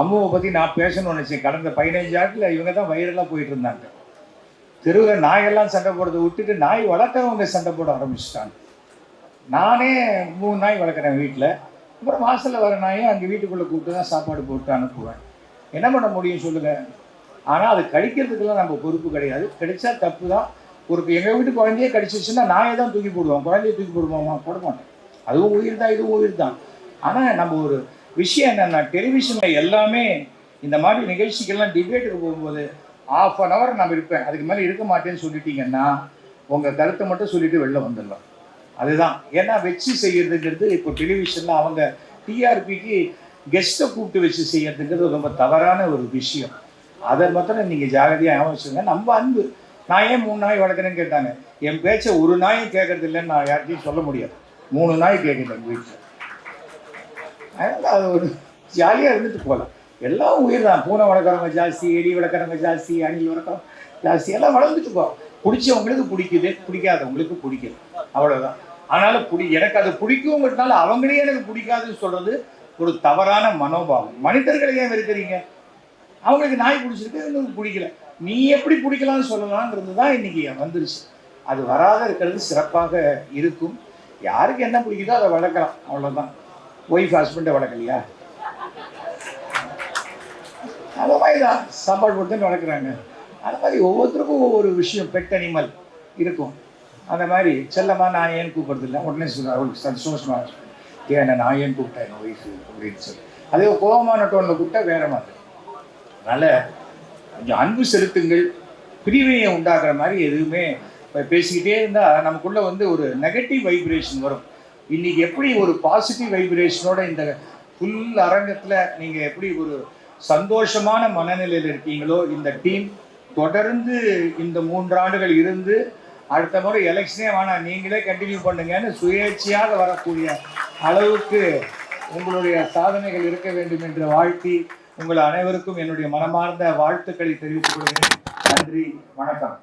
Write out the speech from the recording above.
அம்முவை பற்றி நான் பேசணும்னு நினச்சேன். கடந்த பதினஞ்சு ஆட்டில் இவங்க தான் வைரலாக போயிட்டு இருந்தாங்க தெருவில் நாயெல்லாம் சண்டை போடுறதை விட்டுட்டு நாய் வளர்க்குறவங்க சண்டை போட ஆரம்பிச்சிட்டாங்க. நானே மூணு நாய் வளர்க்குறேன் வீட்டில் அப்புறம் வாசலில் வர நாயை அங்கே வீட்டுக்குள்ளே கூப்பிட்டு தான் சாப்பாடு போட்டு அனுப்புவேன். என்ன பண்ண முடியும் சொல்லுங்கள் ஆனால் அது கடிக்கிறதுக்கெல்லாம் நம்ம பொறுப்பு கிடையாது. கிடைச்சா தப்பு தான் ஒரு எங்கள் வீட்டு குழந்தையே கடிச்சிச்சுன்னா நாயை தான் தூக்கி போடுவோம் குழந்தைய தூக்கி போடுவோமா? போட மாட்டேன். அதுவும் உயிர் தான் இதுவும் உயிர் தான் ஆனால் நம்ம ஒரு விஷயம் என்னென்னா டெலிவிஷனில் எல்லாமே இந்த மாதிரி நிகழ்ச்சிகள்லாம் டிபேட்டுக்கு போகும்போது ஆஃப் அன் ஹவர் நான் இருப்பேன். அதுக்கு மேலே இருக்க மாட்டேன்னு சொல்லிட்டீங்கன்னா உங்கள் கருத்தை மட்டும் சொல்லிட்டு வெளில வந்துடலாம். அதுதான். ஏன்னா வச்சு செய்யறதுங்கிறது இப்போ டெலிவிஷனில் அவங்க டிஆர்பிக்கு கெஸ்ட்டை கூப்பிட்டு வச்சு செய்யறதுங்கிறது ரொம்ப தவறான ஒரு விஷயம். அதை மாத்திரம் நீங்கள் ஜாகிரதையாக ஆரம்பிச்சுங்க நம்ம அன்பு. நான் ஏன் மூணு நாய் வளர்க்குறேன்னு கேட்டாங்க. என் பேச்சை ஒரு நாயும் கேட்கறது இல்லைன்னு நான் யார்கிட்டையும் சொல்ல முடியாது. மூணு நாய் கேட்குது எங்கள் வீட்டில் அதனால் அது ஒரு ஜாலியாக இருந்துட்டு போகலாம். எல்லாம் உயிர் தான் பூனை வளர்க்குறவங்க ஜாஸ்தி எலி வளர்க்குறவங்க ஜாஸ்தி அணில் வளர்க்குறவங்க ஜாஸ்தி எல்லாம் வளர்ந்துட்டு போகும் பிடிச்சவங்களுக்கு பிடிக்குது பிடிக்காதவங்களுக்கு பிடிக்குது அவ்வளோதான் ஆனாலும் பிடி எனக்கு அது பிடிக்குங்கிறதுனால அவங்களே எனக்கு பிடிக்காதுன்னு சொல்கிறது ஒரு தவறான மனோபாவம். மனிதர்களை ஏன் இருக்கிறீங்க அவங்களுக்கு நாய் பிடிச்சிருக்கு இன்னும் பிடிக்கல. நீ எப்படி பிடிக்கலாம்னு சொல்லலாம்ன்றது தான் இன்னைக்கு வந்துருச்சு. அது வராத இருக்கிறது சிறப்பாக இருக்கும். யாருக்கு என்ன பிடிக்குதோ அதை வளர்க்கலாம். அவ்வளோதான் ஒய்ஃப் ஹஸ்பண்டை வளர்க்கலையா அந்த மாதிரி தான் சாப்பாடு கொடுத்துன்னு வளர்க்குறாங்க. அந்த மாதிரி ஒவ்வொருத்தருக்கும் ஒவ்வொரு விஷயம் பெட் அனிமல் இருக்கும். அந்த மாதிரி செல்லம்மா நான் ஏன் கூப்பிட்றதில்ல இல்லை? உடனே சொல்ல அவளுக்கு சந்தோஷமாக இருக்கும். ஏன் நான் ஏன் கூப்பிட்டேன் என் ஒய்ஃபு அப்படின்னு சொல்லி. அதே கோபமான டோனில் கூப்பிட்டா வேற மாதிரி. அதனால் கொஞ்சம் அன்பு செலுத்துங்கள். பிரிவினையை உண்டாக்குற மாதிரி எதுவுமே பேசிக்கிட்டே இருந்தால் நமக்குள்ளே வந்து ஒரு நெகட்டிவ் வைப்ரேஷன் வரும். இன்னைக்கு எப்படி ஒரு பாசிட்டிவ் வைப்ரேஷனோட இந்த ஃபுல் அரங்கத்தில் நீங்கள் எப்படி ஒரு சந்தோஷமான மனநிலையில் இருக்கீங்களோ இந்த டீம் தொடர்ந்து இந்த மூன்று ஆண்டுகள் இருந்து அடுத்த முறை எலெக்ஷனே வேணாம் நீங்களே கண்டினியூ பண்ணுங்கன்னு சுயேட்சையாக வரக்கூடிய அளவுக்கு உங்களுடைய சாதனைகள் இருக்க வேண்டும் என்று வாழ்த்தி உங்கள் அனைவருக்கும் என்னுடைய மனமார்ந்த வாழ்த்துக்களை தெரிவித்துக் கொள்கிறேன். நன்றி வணக்கம்.